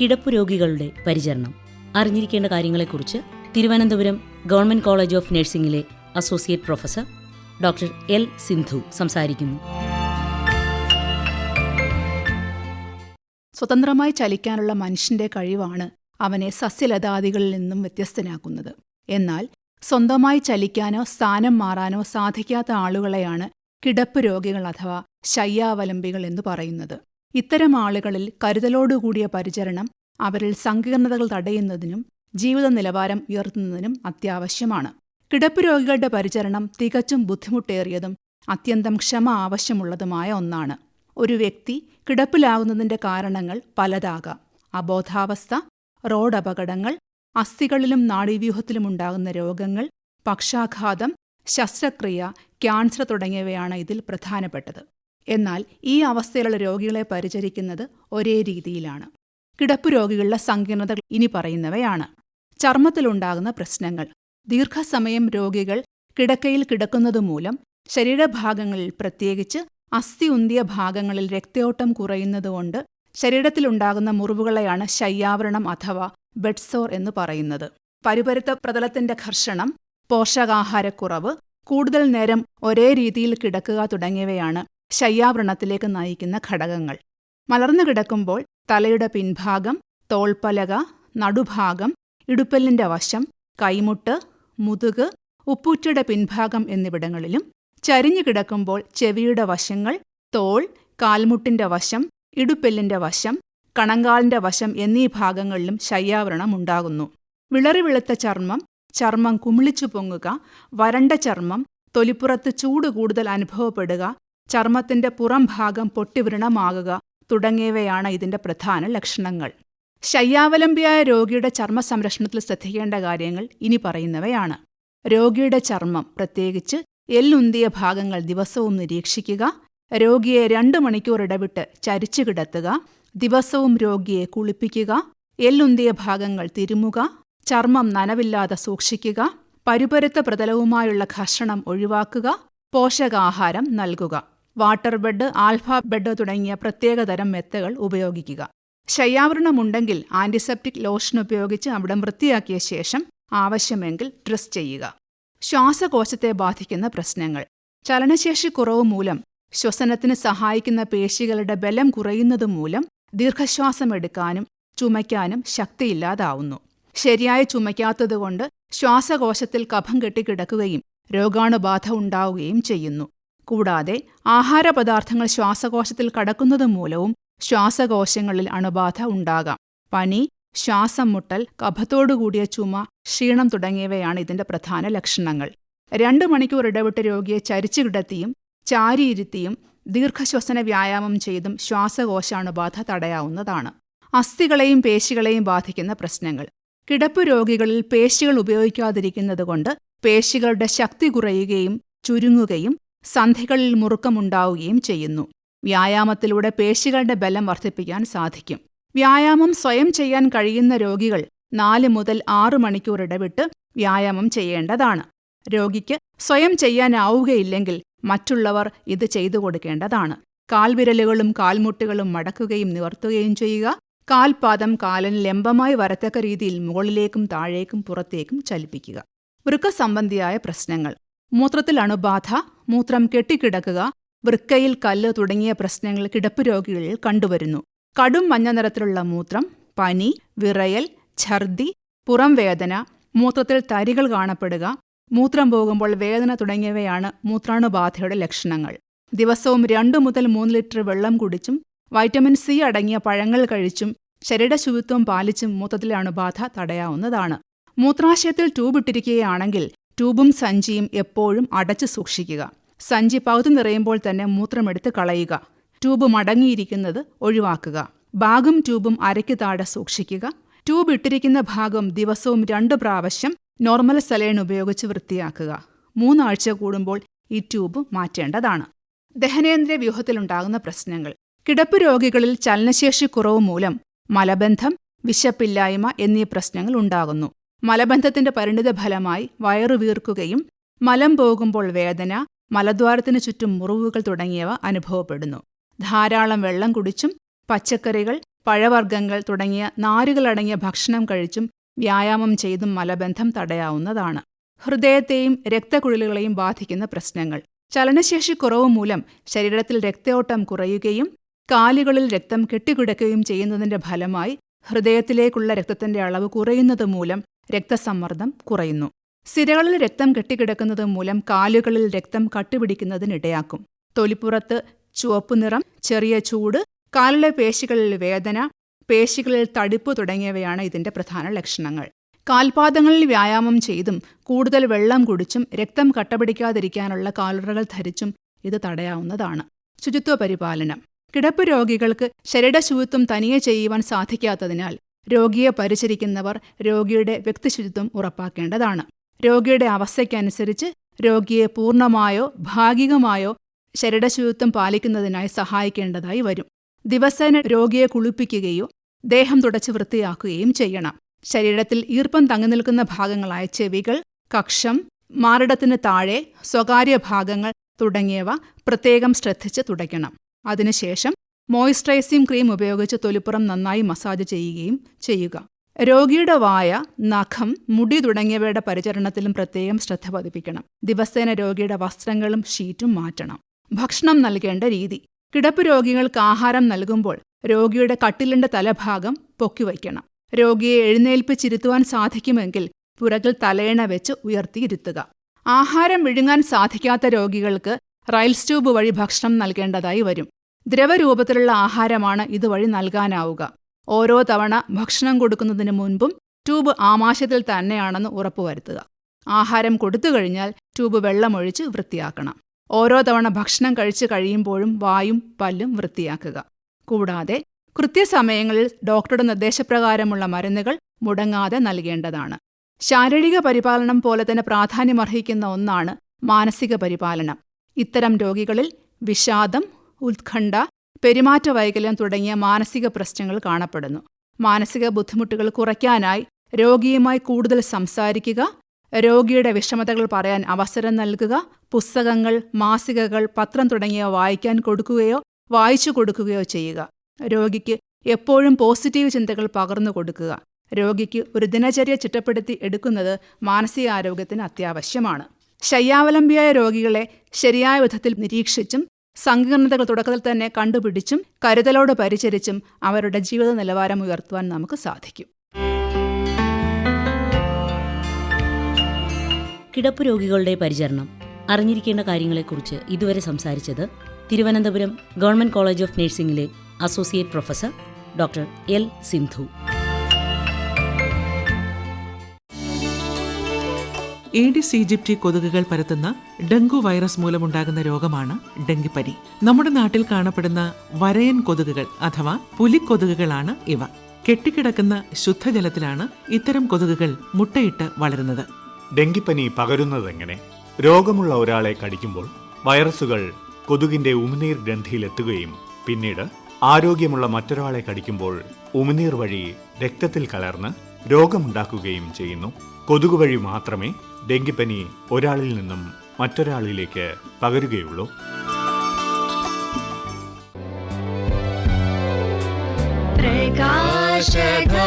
കിടപ്പു രോഗികളുടെ പരിചരണം. അറിഞ്ഞിരിക്കേണ്ട കാര്യങ്ങളെക്കുറിച്ച് Thiruvananthapuram government college of നഴ്സിംഗിലെ associate professor doctor L Sindhu സംസാരിക്കുന്നു. സ്വതന്ത്രമായി ചലിക്കാനുള്ള മനുഷ്യന്റെ കഴിവാണ് അവനെ സസ്യലതാദികളിൽ നിന്നും വ്യത്യസ്തനാക്കുന്നത്. എന്നാൽ സ്വന്തമായി ചലിക്കാനോ സ്ഥാനം മാറാനോ സാധിക്കാത്ത ആളുകളെയാണ് കിടപ്പ് രോഗികൾ അഥവാ ശയ്യാവലംബികൾ എന്ന് പറയുന്നത്. ഇത്തരം ആളുകളിൽ കരുതലോടുകൂടിയ പരിചരണം അവരിൽ സങ്കീർണതകൾ തടയുന്നതിനും ജീവിത നിലവാരം ഉയർത്തുന്നതിനും അത്യാവശ്യമാണ്. കിടപ്പ് രോഗികളുടെ പരിചരണം തികച്ചും ബുദ്ധിമുട്ടേറിയതും അത്യന്തം ക്ഷമ ആവശ്യമുള്ളതുമായ ഒന്നാണ്. ഒരു വ്യക്തി കിടപ്പിലാകുന്നതിന്റെ കാരണങ്ങൾ പലതാകാം. അബോധാവസ്ഥ റോഡ് അപകടങ്ങൾ അസ്ഥികളിലും നാഡീവ്യൂഹത്തിലും ഉണ്ടാകുന്ന രോഗങ്ങൾ പക്ഷാഘാതം ശസ്ത്രക്രിയ ക്യാൻസർ തുടങ്ങിയവയാണ് ഇതിൽ പ്രധാനപ്പെട്ടത്. എന്നാൽ ഈ അവസ്ഥയിലുള്ള രോഗികളെ പരിചരിക്കുന്നത് ഒരേ രീതിയിലാണ്. കിടപ്പ് രോഗികളുടെ സങ്കീർണതകൾ ഇനി പറയുന്നവയാണ്. ചർമ്മത്തിലുണ്ടാകുന്ന പ്രശ്നങ്ങൾ. ദീർഘസമയം രോഗികൾ കിടക്കയിൽ കിടക്കുന്നതുമൂലം ശരീരഭാഗങ്ങളിൽ പ്രത്യേകിച്ച് അസ്ഥി ഉന്തിയ ഭാഗങ്ങളിൽ രക്തയോട്ടം കുറയുന്നതുകൊണ്ട് ശരീരത്തിലുണ്ടാകുന്ന മുറിവുകളെയാണ് ശയ്യാവരണം അഥവാ ബെഡ്സോർ എന്ന് പറയുന്നത്. പരുപരുത്ത പ്രതലത്തിന്റെ ഘർഷണം പോഷകാഹാരക്കുറവ് കൂടുതൽ നേരം ഒരേ രീതിയിൽ കിടക്കുക തുടങ്ങിയവയാണ് ശയ്യാവ്രണത്തിലേക്ക് നയിക്കുന്ന ഘടകങ്ങൾ. മലർന്നു കിടക്കുമ്പോൾ തലയുടെ പിൻഭാഗം തോൾപ്പലക നടുഭാഗം ഇടുപ്പല്ലിന്റെ വശം കൈമുട്ട് മുതുക് ഉപ്പൂറ്റയുടെ പിൻഭാഗം എന്നിവിടങ്ങളിലും. ചരിഞ്ഞു കിടക്കുമ്പോൾ ചെവിയുടെ വശങ്ങൾ തോൾ കാൽമുട്ടിന്റെ വശം ഇടുപ്പെല്ലിന്റെ വശം കണങ്കാലിന്റെ വശം എന്നീ ഭാഗങ്ങളിലും ശയ്യാവരണം ഉണ്ടാകുന്നു. വിളറി ചർമ്മം ചർമ്മം കുമിളിച്ചു പൊങ്ങുക വരണ്ട ചർമ്മം തൊലിപ്പുറത്ത് ചൂട് കൂടുതൽ അനുഭവപ്പെടുക ചർമ്മത്തിന്റെ പുറം ഭാഗം പൊട്ടിവൃണമാകുക തുടങ്ങിയവയാണ് ഇതിന്റെ പ്രധാന ലക്ഷണങ്ങൾ. ശയ്യാവലംബിയായ രോഗിയുടെ ചർമ്മ സംരക്ഷണത്തിൽ ശ്രദ്ധിക്കേണ്ട കാര്യങ്ങൾ ഇനി പറയുന്നവയാണ്. രോഗിയുടെ ചർമ്മം പ്രത്യേകിച്ച് എല്ലുന്തിയ ഭാഗങ്ങൾ ദിവസവും നിരീക്ഷിക്കുക രോഗിയെ രണ്ട് മണിക്കൂർ ഇടവിട്ട് ചരിച്ചു കിടത്തുക ദിവസവും രോഗിയെ കുളിപ്പിക്കുക എല്ലുന്തിയ ഭാഗങ്ങൾ തിരുമുക ചർമ്മം നനവില്ലാതെ സൂക്ഷിക്കുക പരുപരുത്ത പ്രതലവുമായുള്ള ഘർഷണം ഒഴിവാക്കുക പോഷകാഹാരം നൽകുക. വാട്ടർ ബെഡ് ആൽഫ ബെഡ് തുടങ്ങിയ പ്രത്യേകതരം മെത്തകൾ ഉപയോഗിക്കുക. ശയ്യാവരണമുണ്ടെങ്കിൽ ആന്റിസെപ്റ്റിക് ലോഷൻ ഉപയോഗിച്ച് അവിടം വൃത്തിയാക്കിയ ശേഷം ആവശ്യമെങ്കിൽ ഡ്രസ് ചെയ്യുക. ശ്വാസകോശത്തെ ബാധിക്കുന്ന പ്രശ്നങ്ങൾ. ചലനശേഷി കുറവ് മൂലം ശ്വസനത്തിന് സഹായിക്കുന്ന പേശികളുടെ ബലം കുറയുന്നത് മൂലം ദീർഘശ്വാസം എടുക്കാനും ചുമയ്ക്കാനും ശക്തിയില്ലാതാവുന്നു. ശരിയായി ചുമയ്ക്കാത്തതുകൊണ്ട് ശ്വാസകോശത്തിൽ കഫം കെട്ടിക്കിടക്കുകയും രോഗാണുബാധ ഉണ്ടാവുകയും ചെയ്യുന്നു. കൂടാതെ ആഹാരപദാർത്ഥങ്ങൾ ശ്വാസകോശത്തിൽ കടക്കുന്നത് മൂലവും ശ്വാസകോശങ്ങളിൽ അണുബാധ ഉണ്ടാകാം. പനി ശ്വാസം മുട്ടൽ കഫത്തോടുകൂടിയ ചുമ ക്ഷീണം തുടങ്ങിയവയാണ് ഇതിന്റെ പ്രധാന ലക്ഷണങ്ങൾ. രണ്ട് മണിക്കൂർ ഇടവിട്ട് രോഗിയെ ചരിച്ചു കിടത്തിയും ചാരിയിരുത്തിയും ദീർഘശ്വസന വ്യായാമം ചെയ്തും ശ്വാസകോശാണുബാധ തടയാവുന്നതാണ്. അസ്ഥികളെയും പേശികളെയും ബാധിക്കുന്ന പ്രശ്നങ്ങൾ. കിടപ്പ് രോഗികളിൽ പേശികൾ ഉപയോഗിക്കാതിരിക്കുന്നതുകൊണ്ട് പേശികളുടെ ശക്തി കുറയുകയും ചുരുങ്ങുകയും സന്ധികളിൽ മുറുക്കമുണ്ടാവുകയും ചെയ്യുന്നു. വ്യായാമത്തിലൂടെ പേശികളുടെ ബലം വർദ്ധിപ്പിക്കാൻ സാധിക്കും. വ്യായാമം സ്വയം ചെയ്യാൻ കഴിയുന്ന രോഗികൾ നാല് മുതൽ ആറ് മണിക്കൂർ ഇടവിട്ട് വ്യായാമം ചെയ്യേണ്ടതാണ്. രോഗിക്ക് സ്വയം ചെയ്യാനാവുകയില്ലെങ്കിൽ മറ്റുള്ളവർ ഇത് ചെയ്തു കൊടുക്കേണ്ടതാണ്. കാൽവിരലുകളും കാൽമുട്ടുകളും മടക്കുകയും നിവർത്തുകയും ചെയ്യുക. കാൽപാദം കാലിന് ലംബമായി വരത്തക്ക രീതിയിൽ മുകളിലേക്കും താഴേക്കും പുറത്തേക്കും ചലിപ്പിക്കുക. വൃക്ക സംബന്ധിയായ പ്രശ്നങ്ങൾ. മൂത്രത്തിൽ അണുബാധ മൂത്രം കെട്ടിക്കിടക്കുക വൃക്കയിൽ കല്ല് തുടങ്ങിയ പ്രശ്നങ്ങൾ കിടപ്പ് രോഗികളിൽ കണ്ടുവരുന്നു. കടും മഞ്ഞ നിറത്തിലുള്ള മൂത്രം പനി വിറയൽ ഛർദി പുറംവേദന മൂത്രത്തിൽ തരികൾ കാണപ്പെടുക മൂത്രം പോകുമ്പോൾ വേദന തുടങ്ങിയവയാണ് മൂത്രാണുബാധയുടെ ലക്ഷണങ്ങൾ. ദിവസവും രണ്ടു മുതൽ മൂന്ന് ലിറ്റർ വെള്ളം കുടിച്ചും വൈറ്റമിൻ സി അടങ്ങിയ പഴങ്ങൾ കഴിച്ചും ശരീരശുചിത്വം പാലിച്ചും മൂത്രത്തിലെ അണുബാധ തടയാവുന്നതാണ്. മൂത്രാശയത്തിൽ ട്യൂബ് ഇട്ടിരിക്കുകയാണെങ്കിൽ ട്യൂബും സഞ്ചിയും എപ്പോഴും അടച്ചു സൂക്ഷിക്കുക. സഞ്ചി പകുതി നിറയുമ്പോൾ തന്നെ മൂത്രമെടുത്ത് കളയുക. ട്യൂബ് മടങ്ങിയിരിക്കുന്നത് ഒഴിവാക്കുക. ബാഗും ട്യൂബും അരയ്ക്ക് താഴെ സൂക്ഷിക്കുക. ട്യൂബ് ഇട്ടിരിക്കുന്ന ഭാഗം ദിവസവും രണ്ട് പ്രാവശ്യം നോർമൽ സലൈൻ ഉപയോഗിച്ച് വൃത്തിയാക്കുക. മൂന്നാഴ്ച കൂടുമ്പോൾ ഈ ട്യൂബ് മാറ്റേണ്ടതാണ്. ദഹനേന്ദ്രിയ വ്യൂഹത്തിലുണ്ടാകുന്ന പ്രശ്നങ്ങൾ. കിടപ്പ് രോഗികളിൽ ചലനശേഷി കുറവ് മൂലം മലബന്ധം വിശപ്പില്ലായ്മ എന്നീ പ്രശ്നങ്ങൾ ഉണ്ടാകുന്നു. മലബന്ധത്തിന്റെ പരിണിത ഫലമായി വയറു വീർക്കുകയും മലം പോകുമ്പോൾ വേദന മലദ്വാരത്തിനു ചുറ്റും മുറിവുകൾ തുടങ്ങിയവ അനുഭവപ്പെടുന്നു. ധാരാളം വെള്ളം കുടിച്ചും പച്ചക്കറികൾ പഴവർഗങ്ങൾ തുടങ്ങിയ നാരുകളടങ്ങിയ ഭക്ഷണം കഴിച്ചും വ്യായാമം ചെയ്തും മലബന്ധം തടയാവുന്നതാണ്. ഹൃദയത്തെയും രക്തക്കുഴലുകളെയും ബാധിക്കുന്ന പ്രശ്നങ്ങൾ. ചലനശേഷി കുറവ് മൂലം ശരീരത്തിൽ രക്തയോട്ടം കുറയുകയും കാലുകളിൽ രക്തം കെട്ടിക്കിടക്കുകയും ചെയ്യുന്നതിന്റെ ഫലമായി ഹൃദയത്തിലേക്കുള്ള രക്തത്തിന്റെ അളവ് കുറയുന്നത് മൂലം രക്തസമ്മർദ്ദം കുറയുന്നു. സിരകളിൽ രക്തം കെട്ടിക്കിടക്കുന്നത് മൂലം കാലുകളിൽ രക്തം കട്ടുപിടിക്കുന്നതിനിടയാക്കും. തൊലിപ്പുറത്ത് ചുവപ്പ് നിറം ചെറിയ ചൂട് കാലിലെ പേശികളിൽ വേദന പേശികളിൽ തടിപ്പ് തുടങ്ങിയവയാണ് ഇതിന്റെ പ്രധാന ലക്ഷണങ്ങൾ. കാൽപാദങ്ങളിൽ വ്യായാമം ചെയ്തും കൂടുതൽ വെള്ളം കുടിച്ചും രക്തം കട്ടപിടിക്കാതിരിക്കാനുള്ള കാലുറകൾ ധരിച്ചും ഇത് തടയാവുന്നതാണ്. ശുചിത്വ പരിപാലനം. കിടപ്പ് രോഗികൾക്ക് ശരീരശുചിത്വം തനിയെ ചെയ്യുവാൻ സാധിക്കാത്തതിനാൽ രോഗിയെ പരിചരിക്കുന്നവർ രോഗിയുടെ വ്യക്തിശുചിത്വം ഉറപ്പാക്കേണ്ടതാണ്. രോഗിയുടെ അവസ്ഥയ്ക്കനുസരിച്ച് രോഗിയെ പൂർണമായോ ഭാഗികമായോ ശരീരശുചിത്വം പാലിക്കുന്നതിനായി സഹായിക്കേണ്ടതായി വരും. ദിവസേന രോഗിയെ കുളിപ്പിക്കുകയോ ദേഹം തുടച്ച് വൃത്തിയാക്കുകയും ചെയ്യണം. ശരീരത്തിൽ ഈർപ്പം തങ്ങി നിൽക്കുന്ന ഭാഗങ്ങളായ ചെവികൾ കക്ഷം മാറിടത്തിന് താഴെ സ്വകാര്യ ഭാഗങ്ങൾ തുടങ്ങിയവ പ്രത്യേകം ശ്രദ്ധിച്ച് തുടയ്ക്കണം. അതിനുശേഷം മോയിസ്ചറൈസിംഗ് ക്രീം ഉപയോഗിച്ച് തൊലിപ്പുറം നന്നായി മസാജ് ചെയ്യുകയും ചെയ്യുക. രോഗിയുടെ വായ നഖം മുടി തുടങ്ങിയവയുടെ പരിചരണത്തിലും പ്രത്യേകം ശ്രദ്ധ പതിപ്പിക്കണം. ദിവസേന രോഗിയുടെ വസ്ത്രങ്ങളും ഷീറ്റും മാറ്റണം. ഭക്ഷണം നൽകേണ്ട രീതി. കിടപ്പ് രോഗികൾക്ക് ആഹാരം നൽകുമ്പോൾ രോഗിയുടെ കട്ടിലിന്റെ തലഭാഗം പൊക്കിവയ്ക്കണം രോഗിയെ എഴുന്നേൽപ്പിച്ചിരുത്തുവാൻ സാധിക്കുമെങ്കിൽ പുറകിൽ തലയണ വെച്ച് ഉയർത്തിയിരുത്തുക. ആഹാരം വിഴുങ്ങാൻ സാധിക്കാത്ത രോഗികൾക്ക് റൈൽസ് ട്യൂബ് വഴി ഭക്ഷണം നൽകേണ്ടതായി വരും. ദ്രവരൂപത്തിലുള്ള ആഹാരമാണ് ഇതുവഴി നൽകാനാവുക. ഓരോ തവണ ഭക്ഷണം കൊടുക്കുന്നതിന് മുൻപും ട്യൂബ് ആമാശയത്തിൽ തന്നെയാണെന്ന് ഉറപ്പുവരുത്തുക. ആഹാരം കൊടുത്തു കഴിഞ്ഞാൽ ട്യൂബ് വെള്ളമൊഴിച്ച് വൃത്തിയാക്കണം. ഓരോ തവണ ഭക്ഷണം കഴിച്ചു കഴിയുമ്പോഴും വായും പല്ലും വൃത്തിയാക്കുക. കൂടാതെ കൃത്യസമയങ്ങളിൽ ഡോക്ടറുടെ നിർദ്ദേശപ്രകാരമുള്ള മരുന്നുകൾ മുടങ്ങാതെ നൽകേണ്ടതാണ്. ശാരീരിക പരിപാലനം പോലെ തന്നെ പ്രാധാന്യമർഹിക്കുന്ന ഒന്നാണ് മാനസിക പരിപാലനം. ഇത്തരം രോഗികളിൽ വിഷാദം ഉത്കണ്ഠ പെരുമാറ്റ വൈകല്യം തുടങ്ങിയ മാനസിക പ്രശ്നങ്ങൾ കാണപ്പെടുന്നു. മാനസിക ബുദ്ധിമുട്ടുകൾ കുറയ്ക്കാനായി രോഗിയുമായി കൂടുതൽ സംസാരിക്കുക രോഗിയുടെ വിഷമതകൾ പറയാൻ അവസരം നൽകുക പുസ്തകങ്ങൾ മാസികകൾ പത്രം തുടങ്ങിയവ വായിക്കാൻ കൊടുക്കുകയോ വായിച്ചു കൊടുക്കുകയോ ചെയ്യുക. രോഗിക്ക് എപ്പോഴും പോസിറ്റീവ് ചിന്തകൾ പകർന്നു കൊടുക്കുക. രോഗിക്ക് ഒരു ദിനചര്യ ചിട്ടപ്പെടുത്തി എടുക്കുന്നത് മാനസികാരോഗ്യത്തിന് അത്യാവശ്യമാണ്. ശയ്യാവലംബിയായ രോഗികളെ ശരിയായ വിധത്തിൽ നിരീക്ഷിച്ചും സങ്കീർണതകൾ തുടക്കത്തിൽ തന്നെ കണ്ടുപിടിച്ചും കരുതലോട് പരിചരിച്ചും അവരുടെ ജീവിത നിലവാരം ഉയർത്തുവാൻ നമുക്ക് സാധിക്കും. കിടപ്പ് രോഗികളുടെ പരിചരണം. അറിഞ്ഞിരിക്കേണ്ട കാര്യങ്ങളെക്കുറിച്ച് ഇതുവരെ സംസാരിച്ചത് Thiruvananthapuram government college of നഴ്സിംഗിലെ associate professor doctor L Sindhu. Aedes aegypti കൊതുകുകൾ പരത്തുന്ന ഡെങ്കു വൈറസ് മൂലമുണ്ടാകുന്ന രോഗമാണ് ഡെങ്കിപ്പനി. നമ്മുടെ നാട്ടിൽ കാണപ്പെടുന്ന വരയൻ കൊതുകുകൾ അഥവാ പുലിക്കൊതുകുകളാണ് ഇവ. കെട്ടിക്കിടക്കുന്ന ശുദ്ധജലത്തിലാണ് ഇത്തരം കൊതുകുകൾ മുട്ടയിട്ട് വളരുന്നത്. ഡെങ്കിപ്പനി പകരുന്നതെങ്ങനെ? രോഗമുള്ള ഒരാളെ കടിക്കുമ്പോൾ വൈറസുകൾ കൊതുകിന്റെ ഉമിനീർ ഗ്രന്ഥിയിലെത്തുകയും പിന്നീട് ആരോഗ്യമുള്ള മറ്റൊരാളെ കടിക്കുമ്പോൾ ഉമിനീർ വഴി രക്തത്തിൽ കലർന്ന് രോഗമുണ്ടാക്കുകയും ചെയ്യുന്നു. കൊതുക് വഴി മാത്രമേ ഡെങ്കിപ്പനി ഒരാളിൽ നിന്നും മറ്റൊരാളിലേക്ക് പകരുകയുള്ളൂ. പ്രകാശകാ